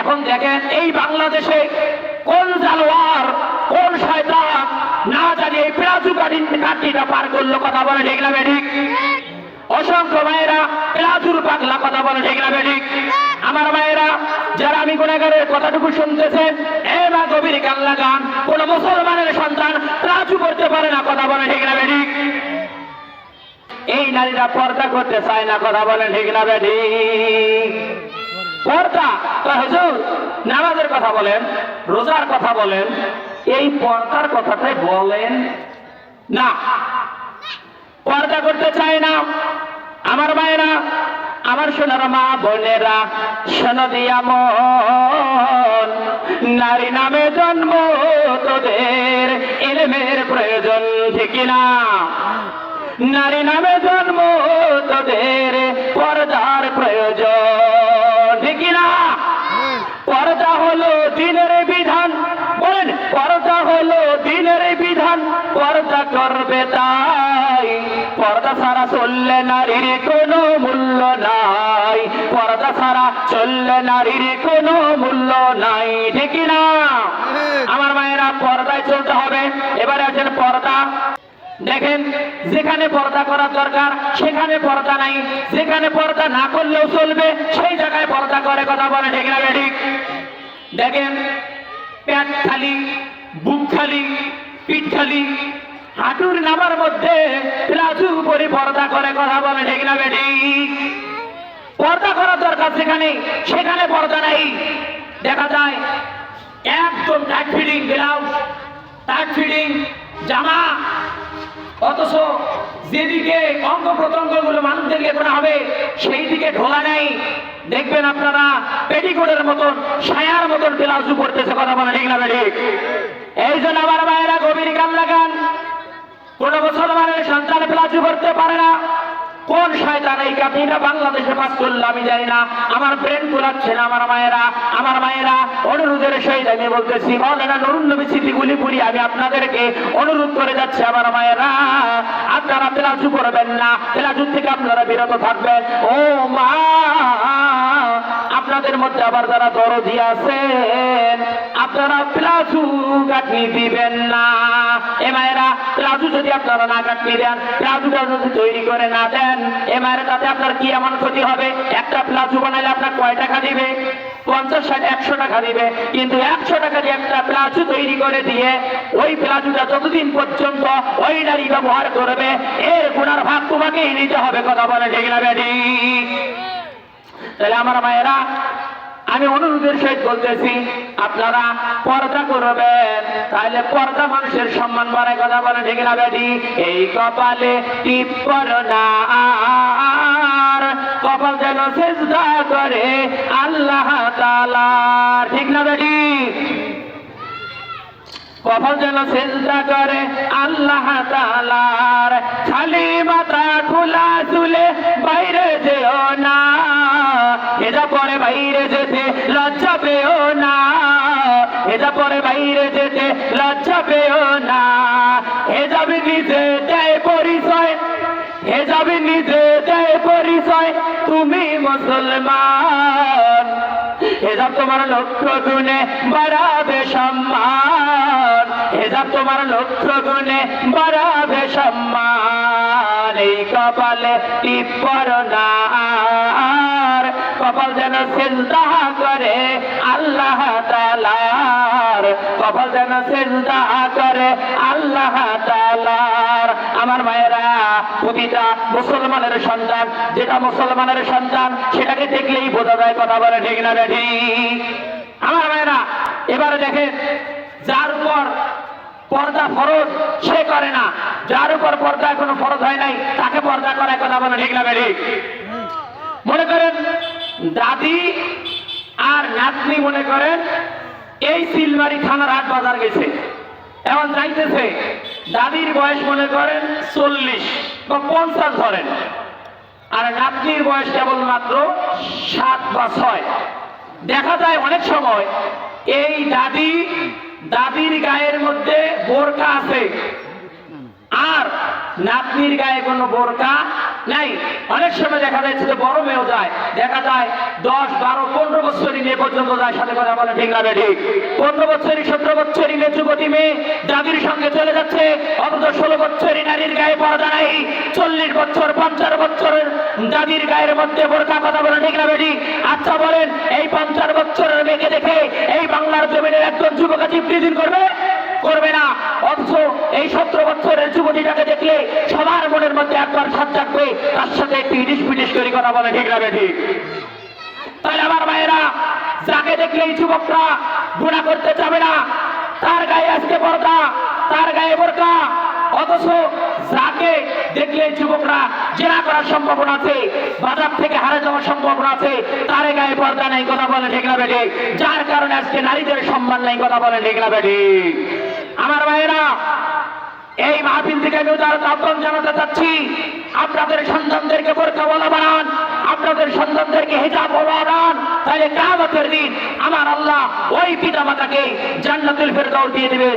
এখন দেখেন এই বাংলাদেশে কোন জালোয়ার কোন শয়তান না জানি এই কাটি কাটিটা পার করল, কথা বলে ঠিক না ঠিক অসংখ্য মায়েরা প্লাজুর পাগলা, কথা বলে ঠিক না ঠিক আমার মায়েরা যারা আমি গুণাগারের কথাটুকু শুনতেছেন এ বা গভীর গান, কোন মুসলমানের সন্তান প্লাজু করতে পারে না, কথা বলে ঠিক না ঠিক এই নারীরা পর্দা করতে চায় না, কথা বলেন ঠিক না ঠিক পর্দা। তো হুজুর, নামাজের কথা বলেন, রোজার কথা বলেন, এই পর্দার কথাটাই বলেন না। পর্দা করতে চায় না আমার মায়েরা, আমার সোনার মা বোনেরা, শোনো দিয়া নারী নামে জন্ম তোদের এলেমের প্রয়োজন, ঠিক না নারী নামে জন্ম পর্দা ছাড়া চললে নারীর কোনো মূল্য নাই। পর্দা ছাড়া চললে নারীর কোনো মূল্য নাই, ঠিক না? আমার মায়েরা, পর্দায় চলতে হবে। এবারে আছেন পর্দা। দেখেন, যেখানে পর্দা করার দরকার, সেখানে পর্দা নাই। যেখানে পর্দা না করলেও চলবে, সেই জায়গায় পর্দা করে, কথা বলে, ঠিক না ঠিক দেখেন, পেট খালি, বুক খালি, পিঠ খালি হাঁটুর নামার মধ্যে প্লাজু উপরে পর্দা করে কথা বলে, ঠিক না ঠিক পর্দা করার দরকার যেখানে সেখানে পর্দা নাই। দেখা যায়, একদম tight fitting blouse tight fitting জামা, অথচ যেদিকে অঙ্গ প্রত্যঙ্গগুলো মানুষদেরকে করা হবে সেই দিকে ঢোলা নেই। দেখবেন আপনারা পেটিকোটের মতন, সায়ার মতন ব্লাউজ পড়তেছে কথা বলে, ঠিক না ঠিক এই জন্য আমার মায়েরা গভীর লাগান কোন মুসলমানের সন্তান প্লাজু করতে পারে না। কোন শয়তান এই কাঠিটা বাংলাদেশে পাস করল আমি জানি না। আমার ব্রেন কুলাচ্ছে না আমার মায়েরা। আমার মায়েরা অনুরোধের সহিত আমি বলতেছি, মৌলানা নুরুল নবী স্মৃতিগুলি পুরি আমি আপনাদেরকে অনুরোধ করে যাচ্ছি আমার মায়েরা। আপনারা প্লাজু করবেন না। প্লাজু থেকে আপনারা বিরত থাকবেন। ও মা, আপনাদের মধ্যে আবার যারা দরদি আছেন আপনারা প্লাজু কাটি দিবেন না। এ মায়েরা, প্লাজু যদি আপনারা না কাটি দেন, প্লাজুটা যদি তৈরি করে না দেন, এ মায়েরা, তাতে আপনার কি এমন ক্ষতি হবে? একটা প্লাজু বানাইলে আপনার কয় টাকা দিবে? পঞ্চাশ ষাট, একশো টাকা দিবে। কিন্তু একশো টাকা দিয়ে একটা প্লাজু তৈরি করে দিয়ে ওই প্লাজুটা যতদিন পর্যন্ত ওই নারী ব্যবহার করবে, এর গুণার ভাগ তোমাকেই নিতে হবে, কথা বলে ঠিক না তাহলে আমার মায়েরা আমি অনুরোধের সহিত বলতেছি, আপনারা পর্দা করবেন। তাহলে পর্দা মানুষের সম্মান বাড়ায় কথা বলে ঠিক না বেটি। এই কপালে টিপ না। কপাল যেন চেষ্টা করে আল্লাহ তালা ঠিক না বেটি? কপাল যেন চেষ্টা করে আল্লাহ তালার খালি মাথা খোলা চুলে বাইরে যেও না। এটা বাইরে যেতে লজ্জা পেও না। এ যাবে নিজে দেয় পরিচয় হে যাবে নিজে দেয় পরিচয়, তুমি মুসলমান। হেজাব তোমার লক্ষ্য গুণে বাড়াবে সম্মান। হেজাব তোমার লক্ষ্য গুণে বাড়াবে সম্মান। এই কপালে টিপর না কপাল যেন চিন্তা করে কপাল যেন করে আল্লাহ আমার মায়েরা, প্রতিটা মুসলমানের সন্তান, যেটা মুসলমানের সন্তান, সেটাকে দেখলেই বোঝা যায় কথা বলে, ঠিক না আমার মায়েরা, এবারে দেখেন, যার উপর পর্দা ফরজ, সে করে না। যার উপর পর্দা এখনও ফরজ হয় নাই, তাকে পর্দা করার কথা বলে, ঠিক না মনে করেন, দাদি আর নাতনি মনে করেন এই সিলমারি থানার হাট বাজার গেছে। এখন যাইতেছে, দাদির বয়স মনে করেন চল্লিশ বা পঞ্চাশ ধরেন। আর নাতনির বয়স কেবলমাত্র সাত বা ছয়। দেখা যায় অনেক সময় এই দাদি, দাদির গায়ের মধ্যে বোরকা আছে। আর নাতনির গায়ে কোনো বোরকা নাই। অনেক সময় দেখা যাচ্ছে যে বড় মেয়েও যায়। দেখা যায় দশ, বারো, পনেরো বছরই মেয়ে পর্যন্ত যায়, সাথে কথা বলে, ঠিক না ঠিক পনেরো বছরই সতেরো বছরই মেয়ে যুবতী মেয়ে দাদির সঙ্গে চলে যাচ্ছে। অথচ ষোলো বছরই নারীর গায়ে পর্দা নাই। চল্লিশ বছর, পঞ্চাশ বছরের দাদির গায়ের মধ্যে বোরকা কথা বলে, ঠিক না বেটি? আচ্ছা বলেন, এই পঞ্চাশ বছরের মেয়েকে দেখে এই বাংলার জমিনের একজন যুবক চিত্রিদিন করবে? করবে না। এই সতেরো বছরের যুবতীটাকে দেখলে সবার মনের মধ্যে একবার সাত থাকবে তার সাথে একটু ইডিস পিটিস করে কথা বলে ঠিক না বেটি তাহলে আমার মায়েরা যাকে দেখলেই যুবকরা গুণা করতে যাবে না, তার গায়ে আজকে বোরকা তার গায়ে বোরকা, অথচ যাকে দেখলে যুবকরা জেরা করার সম্ভাবনা আছে, বাজার থেকে হারে যাওয়ার সম্ভাবনা আছে, তার গায়ে পর্দা নাই, কথা বলে ঠিক না, বেঠে? যার কারণে আজকে নারীদের সম্মান নেই, কথা বলে ঠিক না, বেঠে? আমার মায়েরা এই মাহফিল থেকে আমি উদাহরণ আহ্বান জানাতে চাচ্ছি। আপনাদের সন্তানদেরকে বলা বানান। আপনাদের সন্তানদেরকে হিজাব বানান তাহলে কামতের দিন আমার আল্লাহ ওই পিতা মাতাকে জান্নাতুল ফেরদাউস দিয়ে দিবে।